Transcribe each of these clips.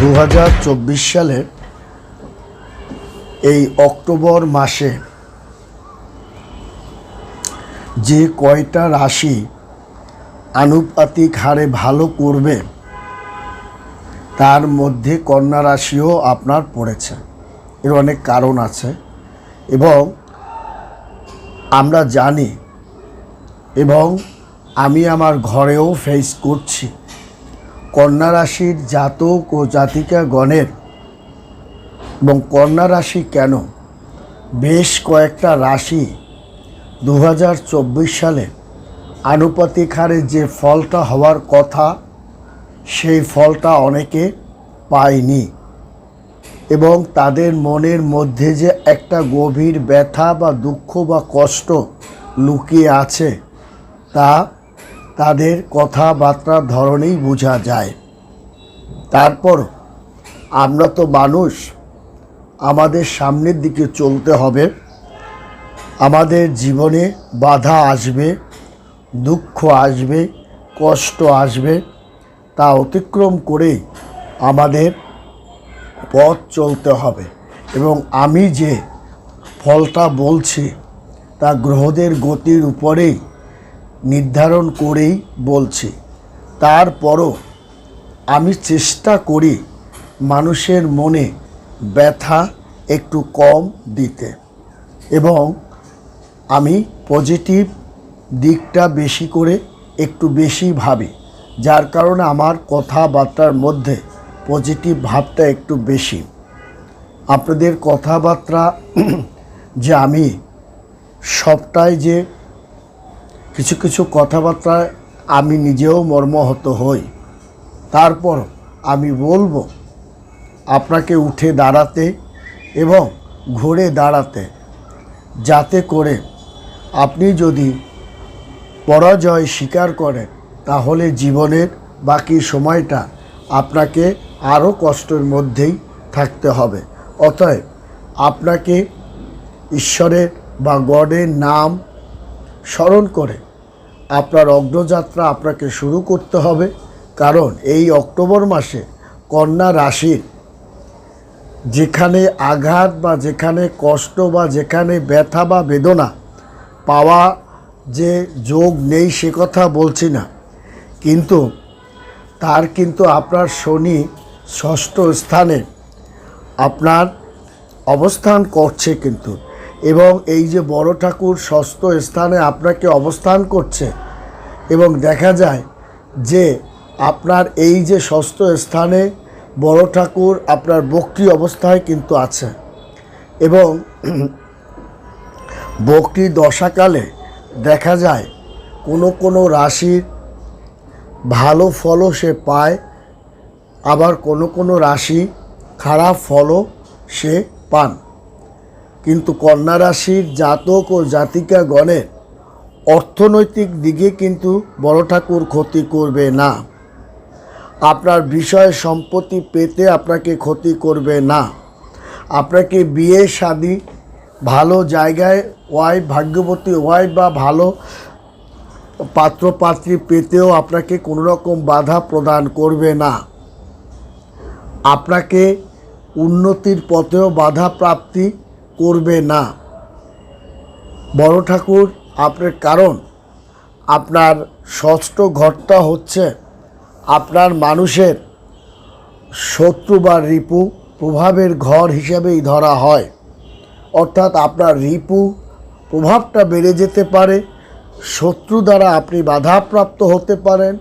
দু সালের এই অক্টোবর মাসে যে কয়টা রাশি আনুপাতিক হারে ভালো করবে, তার মধ্যে কন্যা রাশিও আপনার পড়েছে। এর অনেক কারণ আছে এবং আমরা জানি এবং আমি আমার ঘরেও ফেস করছি। কন্যা রাশির জাতক ও জাতিকা গণের এবং কন্যা রাশি কেন? বেশ কয়েকটা রাশি দু হাজার চব্বিশ সালে আনুপাতিক হারে যে ফলটা হওয়ার কথা, সেই ফলটা অনেকে পায়নি এবং তাদের মনের মধ্যে যে একটা গভীর ব্যথা বা দুঃখ বা কষ্ট লুকিয়ে আছে, তা তাদের কথাবার্তার ধরনেই বোঝা যায়। তারপর, আমরা তো মানুষ, আমাদের সামনের দিকে চলতে হবে। আমাদের জীবনে বাধা আসবে, দুঃখ আসবে, কষ্ট আসবে, তা অতিক্রম করেই আমাদের পথ চলতে হবে। এবং আমি যে ফলটা বলছি, তা গ্রহদের গতির উপরেই নির্ধারণ করেই বলছি। তারপরও আমি চেষ্টা করি মানুষের মনে ব্যথা একটু কম দিতে এবং আমি পজিটিভ দিকটা বেশি করে একটু বেশি ভাবি। যার কারণে আমার কথাবার্তার মধ্যে পজিটিভ ভাবটা একটু বেশি। আপনাদের কথাবার্তা যে আমি সবটাই যে কিছু কিছু কথাবার্তায় আমি নিজেও মর্মাহত হই। তারপর আমি বলব, আপনাকে উঠে দাঁড়াতে এবং ঘুরে দাঁড়াতে, যাতে করে আপনি যদি পরাজয় স্বীকার করেন, তাহলে জীবনের বাকি সময়টা আপনাকে আরও কষ্টের মধ্যেই থাকতে হবে। অতএব আপনাকে ঈশ্বরের বা গডের নাম স্মরণ করে আপনার অগ্রযাত্রা আপনাকে শুরু করতে হবে, কারণ এই অক্টোবর মাসে কন্যা রাশির যেখানে আঘাত বা যেখানে কষ্ট বা যেখানে ব্যথা বা বেদনা পাওয়া যে যোগ নেই সে কথা বলছি না। কিন্তু তার কিন্তু আপনার শনি ষষ্ঠ স্থানে আপনার অবস্থান করছে কিন্তু। এবং এই যে বড় ঠাকুর ষষ্ঠ স্থানে আপনাকে অবস্থান করছে এবং দেখা যায় যে আপনার এই যে ষষ্ঠ স্থানে বড় ঠাকুর আপনার বক্রি অবস্থায় কিন্তু আছে। এবং বক্রি দশাকালে দেখা যায় কোনো কোনো রাশির ভালো ফলও সে পায়, আবার কোনো কোনো রাশি খারাপ ফলও সে পান। কিন্তু কন্যা রাশির জাতক ও জাতিকা গণের অর্থনৈতিক দিকে কিন্তু বড় ঠাকুর ক্ষতি করবে না। আপনার বিষয় সম্পত্তি পেতে আপনাকে ক্ষতি করবে না। আপনাকে বিয়ে, শাদি, ভালো জায়গায় ওয়াইফ, ভাগ্যবতী ওয়াইফ বা ভালো পাত্রপাত্রী পেতেও আপনাকে কোনো রকম বাধা প্রদান করবে না। আপনাকে উন্নতির পথেও বাধা প্রাপ্তি করবে না। বড় ঠাকুর, আপনার কারণ, আপনার ষষ্ঠ ঘরটা হচ্ছে আপনার মানুষের শত্রু বা রিপু, প্রভাবের ঘর হিসেবেই ধরা হয়। অর্থাৎ আপনার রিপু প্রভাবটা বেড়ে যেতে পারে, শত্রু দ্বারা আপনি বাধাপ্রাপ্ত হতে পারেন,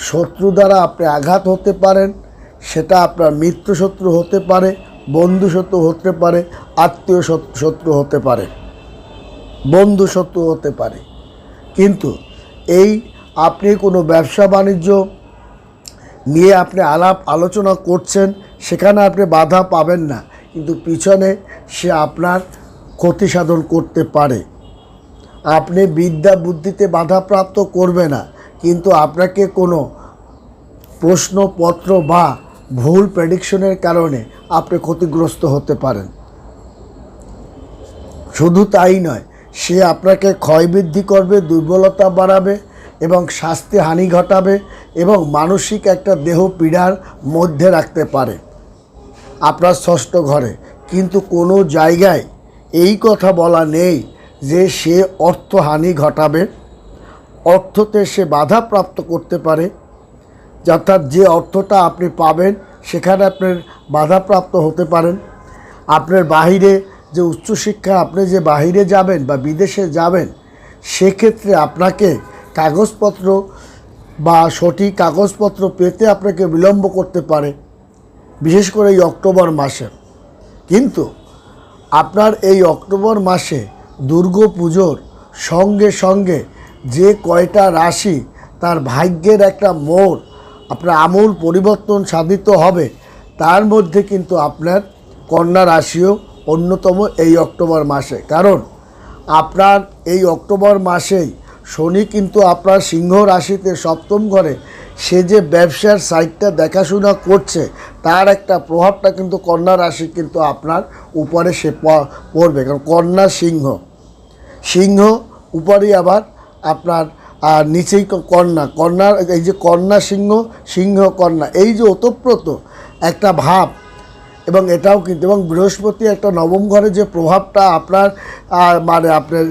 শত্রু দ্বারা আপনি আঘাত হতে পারেন, সেটা আপনার মিত্র শত্রু হতে পারে বন্ধু শত্রু হতে পারে, আত্মীয় শত- শত্রু হতে পারে। বন্ধু শত্রু হতে পারে। কিন্তু এই আপনি কোনো ব্যবসা বাণিজ্য নিয়ে আপনি আলাপ আলোচনা করছেন, সেখানে আপনি বাধা পাবেন না। কিন্তু পিছনে সে আপনার ক্ষতি সাধন করতে পারে। আপনি বিদ্যা বুদ্ধিতে বাধাপ্রাপ্ত করবে না। কিন্তু আপনাকে কোনো প্রশ্নপত্র বা ভুল প্রেডিকশনের কারণে আপনি ক্ষতিগ্রস্ত হতে পারেন। শুধু তাই নয়, সে আপনাকে ক্ষয়বৃদ্ধি করবে, দুর্বলতা বাড়াবে এবং স্বাস্থ্যে হানি ঘটাবে এবং মানসিক একটা দেহ পীড়ার মধ্যে রাখতে পারে। আপনার ষষ্ঠ ঘরে। কিন্তু কোনো জায়গায় এই কথা বলা নেই যে সে অর্থহানি ঘটাবে। অর্থতে সে বাধাপ্রাপ্ত করতে পারে। অর্থাৎ যে অর্থটা আপনি পাবেন, সেখানে আপনার বাধাপ্রাপ্ত হতে পারেন। আপনার বাহিরে যে উচ্চশিক্ষা, আপনি যে বাহিরে যাবেন বা বিদেশে যাবেন, সেক্ষেত্রে আপনাকে কাগজপত্র বা সঠিক কাগজপত্র পেতে আপনাকে বিলম্ব করতে পারে, বিশেষ করে এই অক্টোবর মাসে। কিন্তু আপনার এই অক্টোবর মাসে দুর্গা পুজোর সঙ্গে সঙ্গে যে কয়টা রাশি, তার ভাগ্যের একটা মোড় আপনার আমূল পরিবর্তন সাধিত হবে, তার মধ্যে কিন্তু আপনার কন্যা রাশিও অন্যতম এই অক্টোবর মাসে। কারণ আপনার এই অক্টোবর মাসেই শনি কিন্তু আপনার সিংহ রাশিতে সপ্তম ঘরে সে যে ব্যবসার সাইডটা দেখাশোনা করছে, তার একটা প্রভাবটা কিন্তু কন্যা রাশি কিন্তু আপনার উপরে সে পড়বে। কারণ কন্যা সিংহ সিংহ উপরেই আবার আপনার আর নিচেই কন্যা। কন্যার এই যে কন্যা সিংহ সিংহ কন্যা, এই যে ওতপ্রোত একটা ভাব, এবং এটাও কিন্তু, এবং বৃহস্পতি একটা নবম ঘরে যে প্রভাবটা আপনার মানে আপনার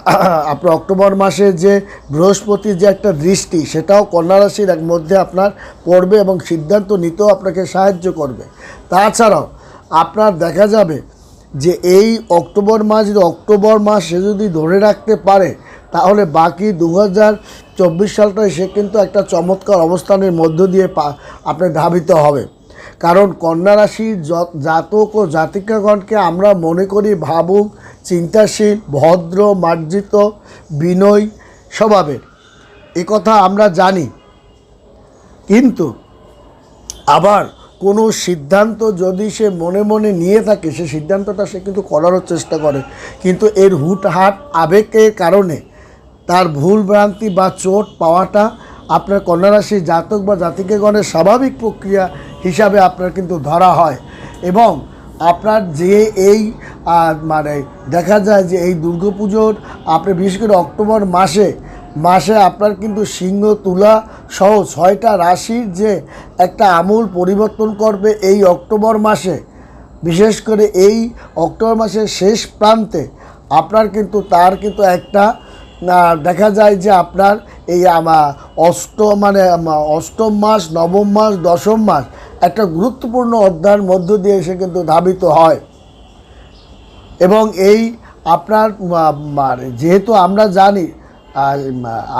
আপনার অক্টোবর মাসে যে বৃহস্পতির যে একটা দৃষ্টি, সেটাও কন্যা রাশির এক মধ্যে আপনার পড়বে এবং সিদ্ধান্ত নিতেও আপনাকে সাহায্য করবে। তাছাড়াও আপনার দেখা যাবে যে এই অক্টোবর মাস, যদি অক্টোবর মাস সে যদি ধরে রাখতে পারে তাহলে বাকি দু সালটায় সে কিন্তু একটা চমৎকার অবস্থানের মধ্য দিয়ে পা আপনি ধাবিত হবে। কারণ কন্যা রাশির জ- জাতক ও জাতিকাগণকে আমরা মনে করি ভাবুক, চিন্তাশীল, ভদ্র, মার্জিত, বিনয় স্বভাবের। এ কথা আমরা জানি। কিন্তু আবার কোনো সিদ্ধান্ত যদি সে মনে মনে নিয়ে থাকে, সে সিদ্ধান্তটা সে কিন্তু করারও চেষ্টা করে। কিন্তু এর হুটহাট আবেগের কারণে তার ভুল ভ্রান্তি বা চোট পাওয়াটা আপনার কন্যারাশির জাতক বা জাতিকেগণের স্বাভাবিক প্রক্রিয়া হিসাবে আপনার কিন্তু ধরা হয়। এবং আপনার যে এই মানে দেখা যায় যে এই দুর্গাপুজোর, আপনি বিশেষ করে অক্টোবর মাসে মাসে আপনার কিন্তু সিংহ, তুলা সহ ছয়টা রাশির যে একটা আমূল পরিবর্তন করবে এই অক্টোবর মাসে, বিশেষ করে এই অক্টোবর মাসের শেষ প্রান্তে, আপনার কিন্তু তার কিন্তু একটা দেখা যায় যে আপনার এই অষ্ট মানে অষ্টম মাস, নবম মাস, দশম মাস একটা গুরুত্বপূর্ণ অধ্যায়ের মধ্য দিয়ে সে কিন্তু ধাবিত হয়। এবং এই আপনার যেহেতু আমরা জানি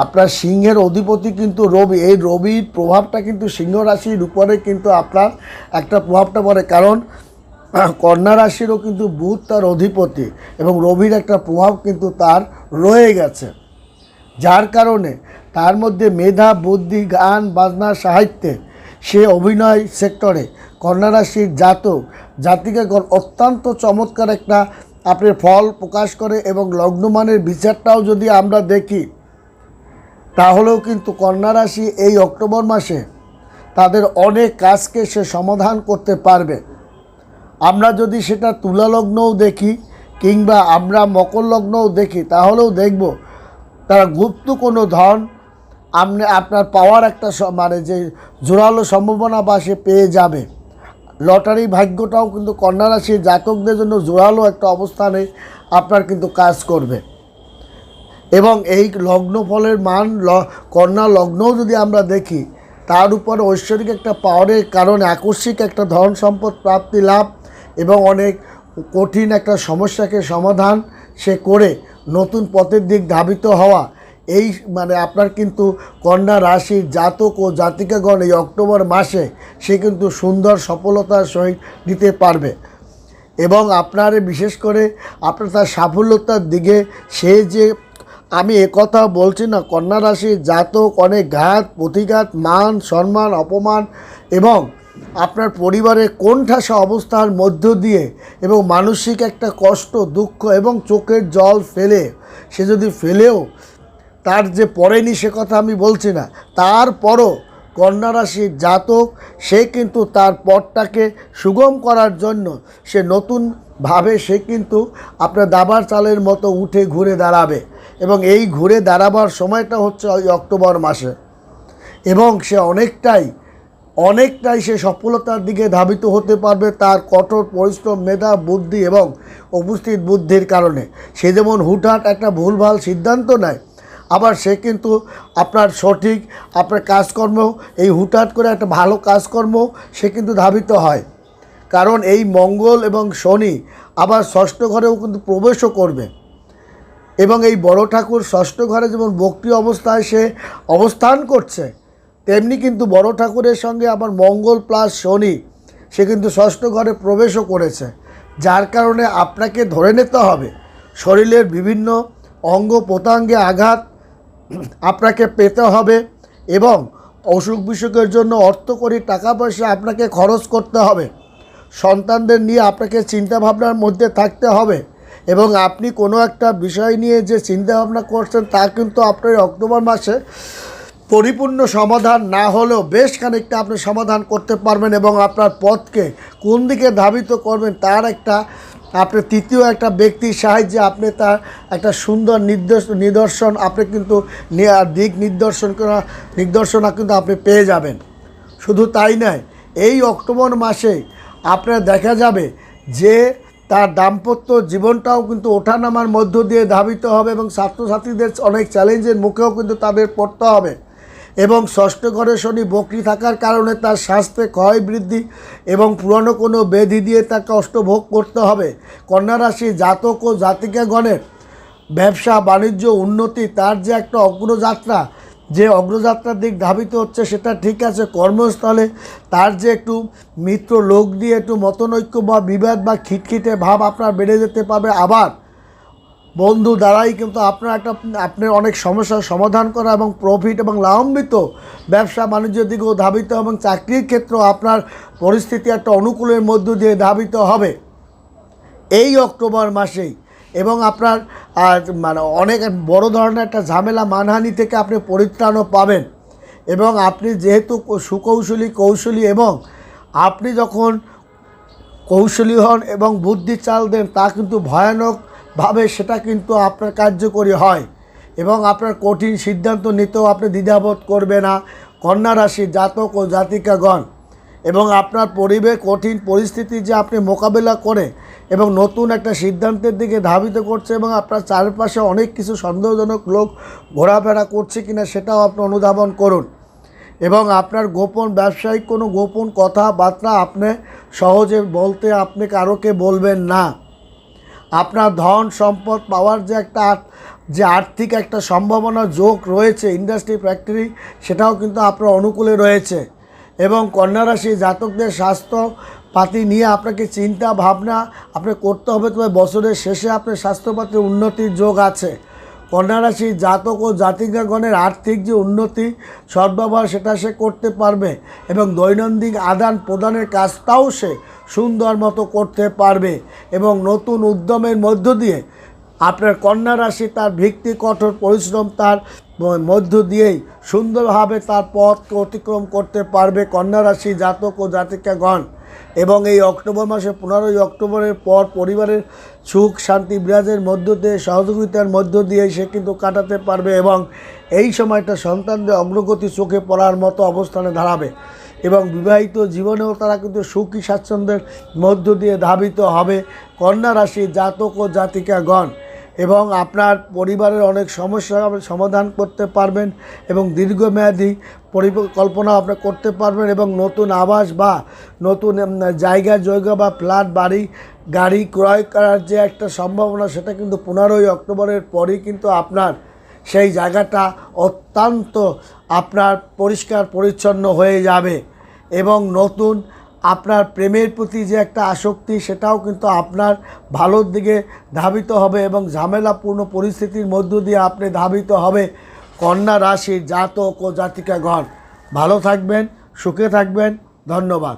আপনার সিংহের অধিপতি কিন্তু রবি, এই রবির প্রভাবটা কিন্তু সিংহ রাশির উপরে কিন্তু আপনার একটা প্রভাবটা পড়ে। কারণ কন্যা রাশিরও কিন্তু বুধ তার অধিপতি এবং রবির একটা প্রভাব কিন্তু তার রয়ে গেছে। যার কারণে তার মধ্যে মেধা, বুদ্ধি, গান, বাজনা, সাহিত্যে সে অভিনয় সেক্টরে কন্যা রাশির জাতক জাতিকাগণ অত্যন্ত চমৎকার একটা আপনার ফল প্রকাশ করে এবং লগ্নমানের বিচারটাও যদি আমরা দেখি, তাহলেও কিন্তু কন্যা রাশি এই অক্টোবর মাসে তাদের অনেক কাজকে সে সমাধান করতে পারবে। আমরা যদি সেটা তুলা লগ্নও দেখি কিংবা আমরা মকর লগ্নও দেখি, তাহলেও দেখব তারা গুপ্ত কোনো ধন আপনি আপনার পাওয়ার একটা মানে যে জোরালো সম্ভাবনা বা সে পেয়ে যাবে। লটারি ভাগ্যটাও কিন্তু কন্যা রাশির জাতকদের জন্য জোরালো একটা অবস্থানে আপনার কিন্তু কাজ করবে। এবং এই লগ্ন ফলের মান কন্যা লগ্নও যদি আমরা দেখি, তার উপর ঐশ্বরিক একটা পাওয়ারের কারণে আকস্মিক একটা ধন সম্পদ প্রাপ্তি লাভ এবং অনেক কঠিন একটা সমস্যাকে সমাধান সে করে নতুন পথের দিক ধাবিত হওয়া। এই মানে আপনার কিন্তু কন্যা রাশির জাতক ও জাতিকাগণ এই অক্টোবর মাসে সে কিন্তু সুন্দর সফলতার সহিত দিতে পারবে। এবং আপনার বিশেষ করে আপনার তার সাফল্যতার দিকে সে যে আমি একথা বলছি না, কন্যা রাশির জাতক অনেক ঘাত, প্রতিঘাত, মান, সম্মান, অপমান এবং আপনার পরিবারের কোণঠাসা অবস্থার মধ্য দিয়ে এবং মানসিক একটা কষ্ট, দুঃখ এবং চোখের জল ফেলে, সে যদি ফেলেও তার যে পড়েনি সে কথা আমি বলছি না, তারপরও কন্যা রাশির জাতক, সে কিন্তু তার পথটাকে সুগম করার জন্য সে নতুনভাবে সে কিন্তু আপনার দাবার চালের মতো উঠে ঘুরে দাঁড়াবে এবং এই ঘুরে দাঁড়াবার সময়টা হচ্ছে ওই অক্টোবর মাসে এবং সে অনেকটাই অনেকটাই সে সফলতার দিকে ধাবিত হতে পারবে তার কঠোর পরিশ্রম, মেধা, বুদ্ধি এবং উপস্থিত বুদ্ধির কারণে। সে যেমন হুটহাট একটা ভুলভাল সিদ্ধান্ত নেয়, আবার সে কিন্তু আপনার সঠিক আপনার কাজকর্ম, এই হুটহাট করে একটা ভালো কাজকর্ম সে কিন্তু ধাবিত হয়। কারণ এই মঙ্গল এবং শনি আবার ষষ্ঠ ঘরেও কিন্তু প্রবেশও করবে। এবং এই বড় ঠাকুর ষষ্ঠ ঘরে যেমন বক্রি অবস্থায় সে অবস্থান করছে তেমনি কিন্তু বড় ঠাকুরের সঙ্গে আবার মঙ্গল প্লাস শনি, সে কিন্তু ষষ্ঠ ঘরে প্রবেশও করেছে। যার কারণে আপনাকে ধরে নিতে হবে। শরীরের বিভিন্ন অঙ্গ প্রত্যঙ্গে আঘাত আপনাকে পেতে হবে এবং অসুখ বিসুখের জন্য অর্থ করি টাকা পয়সা আপনাকে খরচ করতে হবে। সন্তানদের নিয়ে আপনাকে চিন্তাভাবনার মধ্যে থাকতে হবে এবং আপনি কোনো একটা বিষয় নিয়ে যে চিন্তাভাবনা করছেন তা কিন্তু আপনার অক্টোবর মাসে পরিপূর্ণ সমাধান না হলেও বেশ খানিকটা আপনি সমাধান করতে পারবেন এবং আপনার পথকে কোন দিকে ধাবিত করবেন তার একটা, আপনি তৃতীয় একটা ব্যক্তির সাহায্যে আপনি তার একটা সুন্দর নির্দেশ, নিদর্শন, আপনি কিন্তু দিক নির্দর্শন করা, নির্দেশনা কিন্তু আপনি পেয়ে যাবেন। শুধু তাই নয়, এই অক্টোবর মাসে আপনার দেখা যাবে যে তার দাম্পত্য জীবনটাও কিন্তু ওঠানামার মধ্য দিয়ে ধাবিত হবে এবং ছাত্রছাত্রীদের অনেক চ্যালেঞ্জের মুখেও কিন্তু তাদের পড়তে হবে। এবং ষষ্ঠ ঘরে শনি বকরি থাকার কারণে তার স্বাস্থ্যে ক্ষয় বৃদ্ধি এবং পুরনো কোনো বেধি দিয়ে তাকে অষ্টভোগ করতে হবে। কন্যা রাশি জাতক ও জাতিকাগণের ব্যবসা, বাণিজ্য, উন্নতি, তার যে একটা অগ্রযাত্রা, যে অগ্রযাত্রার দিক ধাবিত হচ্ছে সেটা ঠিক আছে, কর্মস্থলে তার যে একটু মিত্র লোক দিয়ে একটু মতনৈক্য বা বিবাদ বা খিটখিটে ভাব আপনার বেড়ে যেতে পারবে। আবার বন্ধু দ্বারাই কিন্তু আপনার একটা, আপনার অনেক সমস্যার সমাধান করা এবং প্রফিট এবং লাভান্বিত ব্যবসা বাণিজ্যের দিকেও ধাবিত এবং চাকরির ক্ষেত্রেও আপনার পরিস্থিতি একটা অনুকূলের মধ্য দিয়ে ধাবিত হবে। এই অক্টোবর মাসেই এবং আপনার মানে অনেক বড় ধরনের একটা ঝামেলা মানহানি থেকে আপনি পরিত্রাণও পাবেন। এবং আপনি যেহেতু সুকৌশলী, কৌশলী এবং আপনি যখন কৌশলী হন এবং বুদ্ধি চাল দেন, তা কিন্তু ভয়ানকভাবে সেটা কিন্তু আপনার কার্যকরী হয় এবং আপনার কঠিন সিদ্ধান্ত নিতেও আপনি দ্বিধাবোধ করবে না। কন্যা রাশি, জাতক ও জাতিকাগণ এবং আপনার পরিবেশ কঠিন পরিস্থিতি যে আপনি মোকাবেলা করে এবং নতুন একটা সিদ্ধান্তের দিকে ধাবিত করছে এবং আপনার চারপাশে অনেক কিছু সন্দেহজনক লোক ঘোরাফেরা করছে কিনা সেটাও আপনি অনুধাবন করুন। এবং আপনার গোপন ব্যবসায়িক কোনো গোপন কথাবার্তা আপনি সহজে বলতে আপনি কারোকে বলবেন না। আপনার ধন সম্পদ পাওয়ার যে একটা যে আর্থিক একটা সম্ভাবনা যোগ রয়েছে ইন্ডাস্ট্রি ফ্যাক্টরি সেটাও কিন্তু আপনার অনুকূলে রয়েছে। এবং কন্যারাশি জাতকদের স্বাস্থ্য পাতি নিয়ে আপনাকে চিন্তা, ভাবনা আপনি করতে হবে, তবে বছরের শেষে আপনার স্বাস্থ্যপাতির উন্নতির যোগ আছে। কন্যা রাশি জাতক ও জাতিকাগণের আর্থিক যে উন্নতি, সদ্ব্যবহার সেটা সে করতে পারবে এবং দৈনন্দিন আদান প্রদানের কাজটাও সে সুন্দর মতো করতে পারবে এবং নতুন উদ্যমের মধ্য দিয়ে আপনার কন্যা রাশি তার ভিত্তি কঠোর পরিশ্রম তার মধ্য দিয়েই সুন্দরভাবে তার পথকে অতিক্রম করতে পারবে কন্যা রাশি জাতক ও জাতিকাগণ। এবং এই অক্টোবর মাসে পনেরোই অক্টোবরের পর পরিবারের সুখ, শান্তি, বিরাজের মধ্য দিয়ে, সহযোগিতার মধ্য দিয়ে সে কিন্তু কাটাতে পারবে এবং এই সময়টা সন্তানদের অগ্রগতি চোখে পড়ার মতো অবস্থানে দাঁড়াবে। এবং বিবাহিত জীবনেও তারা কিন্তু সুখী, স্বাচ্ছন্দ্যের মধ্য দিয়ে ধাবিত হবে। কন্যা রাশি, জাতক ও জাতিকাগণ। এবং আপনার পরিবারের অনেক সমস্যা আপনি সমাধান করতে পারবেন এবং দীর্ঘমেয়াদী পরিকল্পনা আপনি করতে পারবেন এবং নতুন আবাস বা নতুন জায়গা জায়গা বা ফ্ল্যাট, বাড়ি, গাড়ি ক্রয় করার যে একটা সম্ভাবনা সেটা কিন্তু পনেরোই অক্টোবরের পরই কিন্তু আপনার সেই জায়গাটা অত্যন্ত আপনার পরিষ্কার, পরিচ্ছন্ন হয়ে যাবে এবং নতুন আপনার প্রেমের প্রতি যে একটা আসক্তি, সেটাও কিন্তু আপনার ভালোর দিকে ধাবিত হবে এবং ঝামেলাপূর্ণ পরিস্থিতির মধ্য দিয়ে আপনি ধাবিত হবে কন্যা রাশির জাতক ও জাতিকাগণ। ভালো থাকবেন, সুখে থাকবেন, ধন্যবাদ।